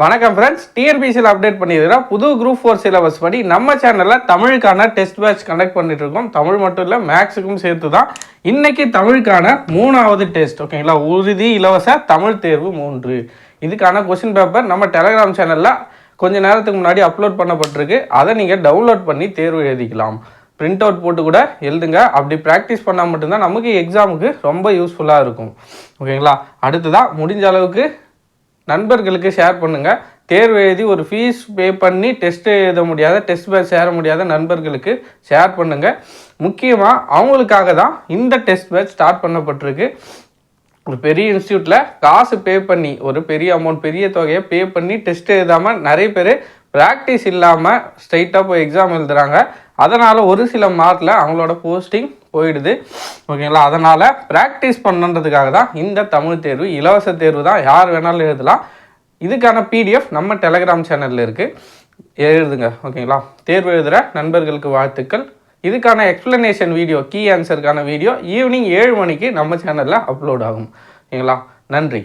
வணக்கம் ஃப்ரெண்ட்ஸ் டிஎன்பிசியில் அப்டேட் பண்ணியிருக்கிறோம். புது குரூப் ஃபோர் சிலபஸ் படி நம்ம சேனலில் தமிழுக்கான டெஸ்ட் பேட்ச் கண்டக்ட் பண்ணிட்டு இருக்கோம் தமிழ் மட்டும் இல்லை மேக்ஸுக்கும் சேர்த்து தான் இன்னைக்கு தமிழுக்கான மூணாவது டெஸ்ட் ஓகேங்களா உறுதி இலவச தமிழ் தேர்வு மூன்று. இதுக்கான கொஸ்டின் பேப்பர் நம்ம டெலகிராம் சேனலில் கொஞ்ச நேரத்துக்கு முன்னாடி அப்லோட் பண்ணப்பட்டிருக்கு. அதை நீங்கள் டவுன்லோட் பண்ணி தேர்வு எழுதிக்கலாம். பிரிண்ட் அவுட் போட்டு கூட எழுதுங்க. அப்படி ப்ராக்டிஸ் பண்ணால் மட்டும்தான் நமக்கு எக்ஸாமுக்கு ரொம்ப யூஸ்ஃபுல்லாக இருக்கும். ஓகேங்களா அடுத்ததாக முடிஞ்ச அளவுக்கு நண்பர்களுக்கு ஷேர் பண்ணுங்கள் தேர்வு எழுதி ஒரு ஃபீஸ் பே பண்ணி டெஸ்ட் எழுத முடியாத டெஸ்ட் பேட்ச் சேர முடியாத நண்பர்களுக்கு ஷேர் பண்ணுங்கள் முக்கியமாக அவங்களுக்காக தான் இந்த டெஸ்ட் பேட்ச் ஸ்டார்ட் பண்ணப்பட்டிருக்கு. ஒரு பெரிய இன்ஸ்டியூட்டில் காசு பே பண்ணி ஒரு பெரிய அமௌண்ட் பெரிய தொகையை பே பண்ணி டெஸ்ட் எழுதாமல் நிறைய பேர் ப்ராக்டிஸ் இல்லாமல் ஸ்ட்ரைட்டாக போய் எக்ஸாம் எழுதுகிறாங்க அதனால் ஒரு சில மார்க்கில் அவங்களோட போஸ்டிங் போயிடுது. ஓகேங்களா அதனால் ப்ராக்டிஸ் பண்ணுன்றதுக்காக தான் இந்த தமிழ் தேர்வு இலவச தேர்வு தான். யார் வேணாலும் எழுதலாம். இதுக்கான பிடிஎஃப் நம்ம டெலகிராம் சேனலில் இருக்குது எழுதுங்க. ஓகேங்களா தேர்வு எழுதுகிற நண்பர்களுக்கு வாழ்த்துக்கள். இதுக்கான எக்ஸ்ப்ளனேஷன் வீடியோ கீ ஆன்சருக்கான வீடியோ ஈவினிங் ஏழு மணிக்கு நம்ம சேனலில் அப்லோட் ஆகும். ஓகேங்களா நன்றி.